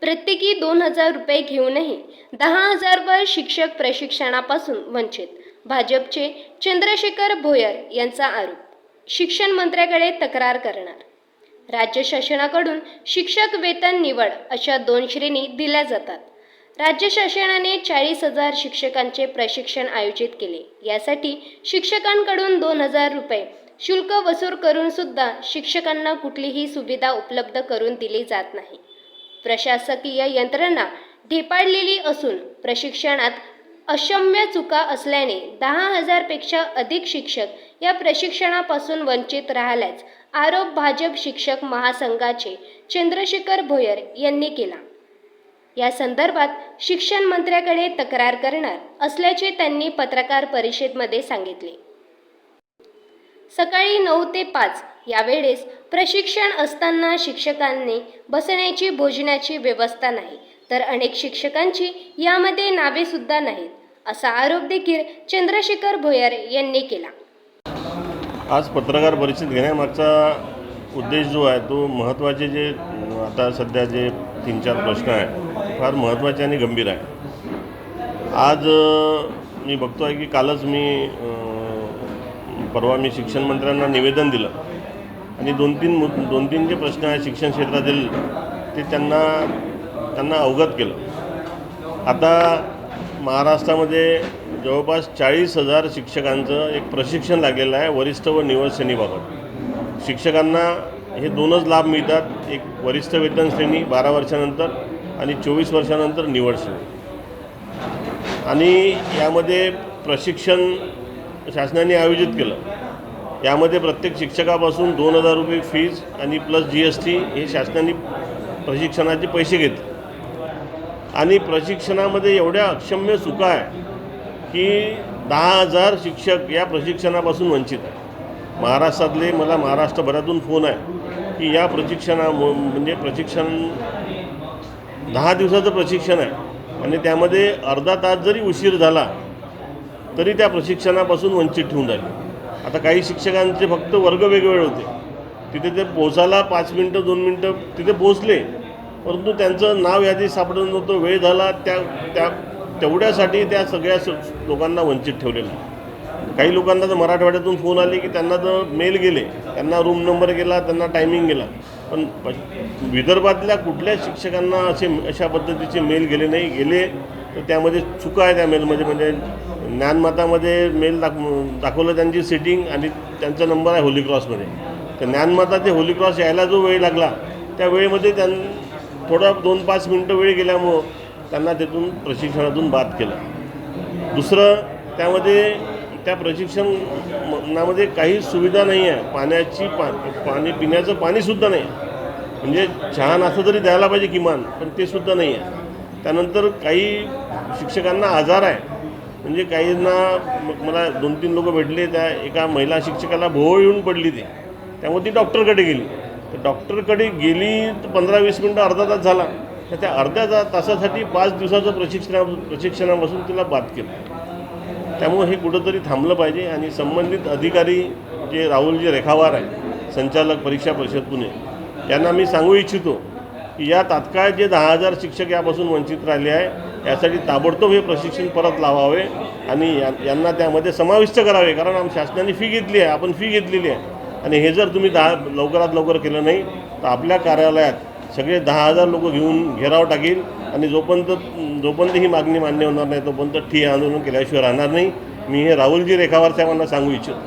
प्रत्येकी दोन हजार रुपये घेऊनही दहा हजारवर शिक्षक प्रशिक्षणापासून वंचित. भाजपचे चंद्रशेखर भोयर यांचा आरोप शिक्षण मंत्र्याकडे तक्रार करणार. राज्य शासनाकडून शिक्षक वेतन निवड अशा दोन श्रेणी दिल्या जातात. राज्य शासनाने चाळीस हजार शिक्षकांचे प्रशिक्षण आयोजित केले. यासाठी शिक्षकांकडून दोन हजार रुपये शुल्क वसूल करून सुद्धा शिक्षकांना कुठलीही सुविधा उपलब्ध करून दिली जात नाही. प्रशासकीय यंत्रणा ढेपाळलेली असून प्रशिक्षणात अशम्य चुका असल्याने दहा हजारपेक्षा अधिक शिक्षक या प्रशिक्षणापासून वंचित राहिल्याच आरोप भाजप शिक्षक महासंघाचे चंद्रशेखर भोयर यांनी केला. या संदर्भात शिक्षण मंत्र्याकडे तक्रार करणार असल्याचे त्यांनी पत्रकार परिषदेमध्ये सांगितले. सकाळी नऊ ते पाच यावेळेस प्रशिक्षण असताना शिक्षकांनी बसण्याची भोजनाची व्यवस्था नाही. तर अनेक शिक्षकांची यामध्ये नावे सुद्धा नाहीत असा आरोप देखील चंद्रशेखर भोयर यांनी केला. आज पत्रकार परिषद घेण्यामागचा उद्देश जो आहे तो महत्त्वाचे जे आता सध्या जे तीन चार प्रश्न आहे फार महत्त्वाचे आणि गंभीर आहे आज मी बघतो आहे की कालच मी परवा मी शिक्षण मंत्र्यांना निवेदन दिलं. आणि दोन तीन मु दोन तीन जे प्रश्न आहेत शिक्षण क्षेत्रातील ते त्यांना त्यांना अवगत केलं. आता महाराष्ट्रामध्ये जवळपास चाळीस हजार शिक्षकांचं एक प्रशिक्षण लागलेलं आहे वरिष्ठ व निवड श्रेणीबाबत शिक्षकांना हे दोनच लाभ मिळतात एक वरिष्ठ वेतन श्रेणी बारा वर्षानंतर आणि चोवीस वर्षानंतर निवड श्रेणी. आणि यामध्ये प्रशिक्षण शासनाने आयोजित केलं. यामध्ये प्रत्येक शिक्षकापासून दोन हजार रुपये फीज आणि प्लस जी एस टी हे शासनाने प्रशिक्षणाचे पैसे घेतले. आणि प्रशिक्षणामध्ये एवढ्या अक्षम्य चुका आहे की दहा हजार शिक्षक या प्रशिक्षणापासून वंचित आहे महाराष्ट्रातले मला महाराष्ट्रभरातून फोन आहे की या प्रशिक्षणामु म्हणजे प्रशिक्षण दहा दिवसाचं प्रशिक्षण आहे. आणि त्यामध्ये अर्धा तास जरी उशीर झाला तरी त्या प्रशिक्षणापासून वंचित ठेवून राहिले. आता काही शिक्षकांचे फक्त वर्ग वेगवेगळे होते. तिथे ते पोचायला पाच मिनटं दोन मिनटं तिथे पोचले. परंतु त्यांचं नाव यादी सापडत नव्हतं वेळ झाला त्या त्या तेवढ्यासाठी त्या सगळ्या लोकांना वंचित ठेवलेलं. काही लोकांना तर मराठवाड्यातून फोन आले की त्यांना तर मेल गेले. त्यांना रूम नंबर गेला त्यांना टायमिंग गेला. पण विदर्भातल्या कुठल्याच शिक्षकांना असे अशा पद्धतीचे मेल गेले नाही गेले तर त्यामध्ये चुका आहे त्या मेलमध्ये म्हणजे ज्ञानमातामध्ये मेल दाख दाखवलं त्यांची सिटिंग आणि त्यांचा नंबर आहे होली क्रॉसमध्ये तर ज्ञानमाता ते होली क्रॉस यायला जो वेळ लागला त्या वेळेमध्ये त्यां थोडा दोन पाच मिनटं वेळ गेल्यामुळं त्यांना तिथून प्रशिक्षणातून बाद केलं. दुसरं त्यामध्ये त्या प्रशिक्षणामध्ये काही सुविधा नाही आहे. पाण्याची पा पाणी पिण्याचं पाणीसुद्धा नाही. म्हणजे चहा नाश्ता तरी द्यायला पाहिजे किमान पण ते सुद्धा नाही आहे. त्यानंतर काही शिक्षकांना आजार आहे. म्हणजे काहींना मला दोन तीन लोक भेटले त्या एका महिला शिक्षकाला भोवळ येऊन पडली ती. त्यामुळे ती डॉक्टरकडे गेली. तर डॉक्टरकडे गेली तर पंधरा वीस मिनटं अर्धा तास झाला. तर त्या अर्ध्या ता तासासाठी पाच दिवसाचं प्रशिक्षणा प्रशिक्षणापासून तिला बाद केलं. त्यामुळे हे कुठंतरी थांबलं पाहिजे आणि संबंधित अधिकारी जे राहुल जे रेखावार आहे संचालक परीक्षा परिषद पुणे यांना मी सांगू इच्छितो की या तात्काळ जे दहा हजार शिक्षक यापासून वंचित राहिले आहे यासाठी ताबडतोब हे प्रशिक्षण परत लावावे आणि या यांना त्यामध्ये समाविष्ट करावे. कारण आम शासनाने फी घेतली आहे आपण फी घेतलेली आहे. आणि हे जर तुम्ही दहा लवकरात लवकर केलं नाही तर आपल्या कार्यालयात सगळे दहा हजार लोक घेऊन घेराव टाकील आणि जोपर्यंत जोपर्यंत ही मागणी मान्य होणार नाही तोपर्यंत ठिय आंदोलन केल्याशिवाय राहणार नाही. मी हे राहुलजी रेखावार साहेबांना सांगू इच्छितो.